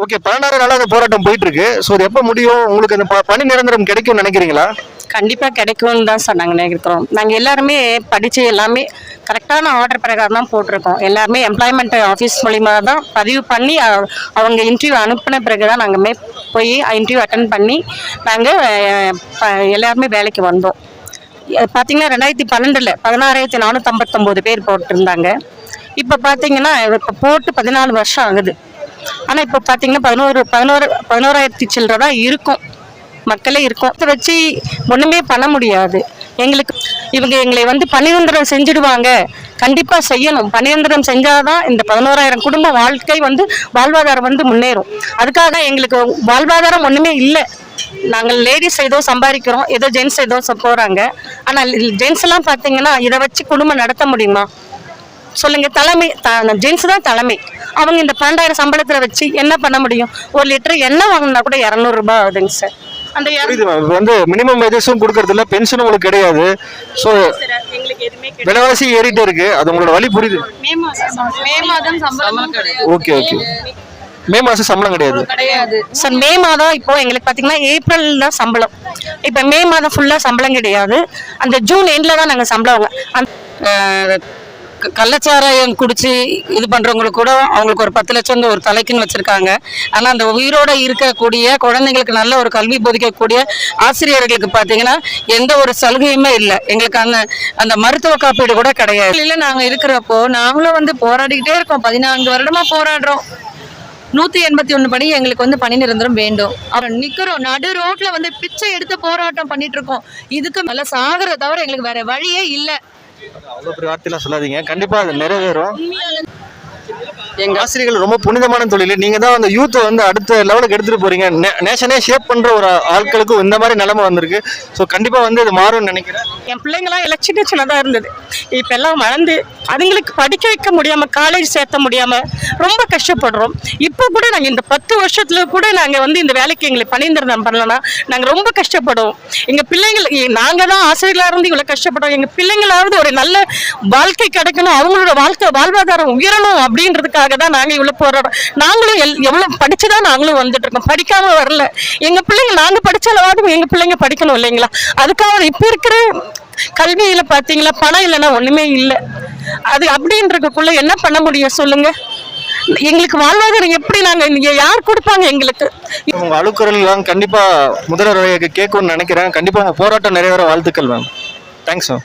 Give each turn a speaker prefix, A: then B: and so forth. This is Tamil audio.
A: ஓகே பதினாறு நாளாக அந்த போராட்டம் போயிட்டு இருக்கு ஸோ அது எப்போ முடியும்? உங்களுக்கு அந்த ப- பணி நிரந்தரம் கிடைக்கும்னு நினைக்கிறீங்களா?
B: கண்டிப்பாக கிடைக்கும்னு தான் சார் நாங்கள் நினைக்கிறோம். நாங்கள் எல்லாருமே படித்து எல்லாமே கரெக்டான ஆர்டர் பிரகாரம் தான் போட்டிருக்கோம். எல்லாருமே எம்ப்ளாய்மெண்ட் ஆஃபீஸ் மூலிமா தான் பதிவு பண்ணி அ- அவங்க இன்டர்வியூ அனுப்பின பிறகு தான் நாங்கள் மே போய் இன்டர்வியூ அட்டன் பண்ணி நாங்கள் எல்லாருமே வேலைக்கு வந்தோம். எ- பார்த்தீங்கன்னா ரெண்டாயிரத்தி பன்னெண்டில் பதினாறாயிரத்தி நானூற்றி ஐம்பத்தொம்போது பேர் போட்டிருந்தாங்க. இப்போ பார்த்தீங்கன்னா இப்போ போட்டு பதினாலு வருஷம் ஆகுது. ஆனால் இப்போ பார்த்தீங்கன்னா பதினோரு பதினோரு பதினோராயிரத்தி சில்லற தான் இருக்கும். மக்களே இருக்கும். அதை வச்சு ஒன்றுமே பண்ண முடியாது. எங்களுக்கு இவங்க எங்களை வந்து பணிரந்திரம் செஞ்சுடுவாங்க. கண்டிப்பாக செய்யணும். பணியந்திரம் செஞ்சால் தான் இந்த பதினோராயிரம் குடும்ப வாழ்க்கை வந்து வாழ்வாதாரம் வந்து முன்னேறும். அதுக்காக தான் எங்களுக்கு வாழ்வாதாரம் ஒன்றுமே இல்லை. நாங்கள் லேடிஸ் ஏதோ சம்பாதிக்கிறோம். ஏதோ ஜென்ஸ் ஏதோ போகிறாங்க ஆனால் ஜென்ஸ் எல்லாம் பார்த்தீங்கன்னா இதை வச்சு குடும்பம் நடத்த முடியுமா? சொல்லுங்கள் தலைமை ஜென்ஸ் தான் தலைமை. அவங்க இந்த பன்னெண்டாயிரம் சம்பளத்தில் வச்சு என்ன பண்ண முடியும்? ஒரு லிட்டர் எண்ணெய் வாங்கினா கூட இரநூறுபா ஆகுதுங்க சார். அந்த
A: வந்து மினிமம் வேஜஸும் கொடுக்கறது இல்ல பென்ஷனும் உங்களுக்கு கிடையாது. ஸோ விலைவாசி ஏறிட்டே இருக்கு. அது உங்களோட வழி புரியுது.
B: மே மாதம் மே மாதம் சம்பளம் கிடையாது.
A: ஓகே ஓகே மே மாசம் சம்பளம் கிடையாது.
B: கிடையாது. சார் மே மாதம் இப்போ எங்களுக்கு பார்த்தீங்கன்னா ஏப்ரல் தான் சம்பளம். இப்போ மே மாதம் ஃபுல்லாக சம்பளம் கிடையாது. அந்த ஜூன் எண்டில் தான் நாங்கள் சம்பளம் வாங்க. அந்த
C: கள்ளச்சாராயம் குடிச்சு இது பண்றவங்களுக்கு கூட அவங்களுக்கு ஒரு பத்து லட்சம் ஒரு தலைக்குன்னு வச்சிருக்காங்க. ஆனா அந்த உயிரோட இருக்கக்கூடிய குழந்தைங்களுக்கு நல்ல ஒரு கல்வி போதிக்கக்கூடிய ஆசிரியர்களுக்கு பாத்தீங்கன்னா எந்த ஒரு சலுகையுமே இல்லை. எங்களுக்கு அந்த அந்த மருத்துவ காப்பீடு கூட கிடையாது.
D: இல்ல நாங்க இருக்கிறப்போ நாங்களும் வந்து போராடிக்கிட்டே இருக்கோம். பதினான்கு வருடமா போராடுறோம். நூத்தி எண்பத்தி ஒண்ணு படி எங்களுக்கு வந்து பணி நிரந்தரம் வேண்டும். அப்புறம் நிக்கிறோம். நடு ரோட்ல வந்து பிச்சை எடுத்து போராட்டம் பண்ணிட்டு இருக்கோம். இதுக்கு மேல சாகர தவிர எங்களுக்கு வேற வழியே இல்லை.
A: அவ்வளோ பெரிய வார்த்தையெல்லாம் சொல்லாதீங்க. கண்டிப்பாக அது நிறைவேறும். எங்க ஆசிரியர்கள் ரொம்ப புனிதமான தொழில். நீங்க தான் அந்த யூத்தை வந்து அடுத்த லெவலுக்கு எடுத்துட்டு போறீங்க. நேஷனே ஷேப் பண்ற ஒரு ஆட்களுக்கும் இந்த மாதிரி நிலைமை வந்திருக்கு. ஸோ கண்டிப்பா வந்து இது மாறும்னு நினைக்கிறேன்.
B: என் பிள்ளைங்களாம் எல்லாம் சின்ன சின்னதாக இருந்தது. இப்போ எல்லாம் வளர்ந்து அதுங்களுக்கு படிக்க வைக்க முடியாமல் காலேஜ் சேர்த்த முடியாமல் ரொம்ப கஷ்டப்படுறோம். இப்போ கூட நாங்கள் இந்த பத்து வருஷத்துல கூட நாங்கள் வந்து இந்த வேலைக்கு எங்களை பணிந்திருந்தோம் பண்ணலன்னா நாங்கள் ரொம்ப கஷ்டப்படுவோம். எங்கள் பிள்ளைங்கள் நாங்கள் தான் ஆசிரியர்களாக இருந்து இவ்வளோ கஷ்டப்படுறோம். எங்கள் பிள்ளைங்களாவது ஒரு நல்ல வாழ்க்கை கிடைக்கணும். அவங்களோட வாழ்க்கை வாழ்வாதாரம் உயரணும் அப்படின்றதுக்காக தான் நாங்கள் இவ்வளோ போராடுறோம். நாங்களும் எல் எவ்வளோ படிச்சு தான் நாங்களும் வந்துட்டு இருக்கோம். படிக்காம வரல. எங்கள் பிள்ளைங்க நாங்கள் படிச்சாலாவது எங்கள் பிள்ளைங்க படிக்கணும் இல்லைங்களா? அதுக்காக இப்போ இருக்கிற கல்வியில பாத்தீங்களா பணம் இல்லைன்னா ஒண்ணுமே இல்லை. அது அப்படின்றதுக்குள்ள என்ன பண்ண முடியும் சொல்லுங்க? எங்களுக்கு வாழ்வாதாரம் எப்படி நாங்க இங்க யார் கொடுப்பாங்க எங்களுக்கு?
A: உங்க அழுக்குறல் எல்லாம் கண்டிப்பா முதல்வர் கேட்கும்னு நினைக்கிறேன். கண்டிப்பா உங்க போராட்டம் நிறைவேற வாழ்த்துக்கள் மேம் தேங்க்ஸ் மேம்